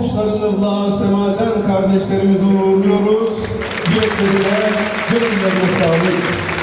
Alkışlarınızla semazen kardeşlerimizi uğurluyoruz. Yüreklerine, gönüllerine sağlık.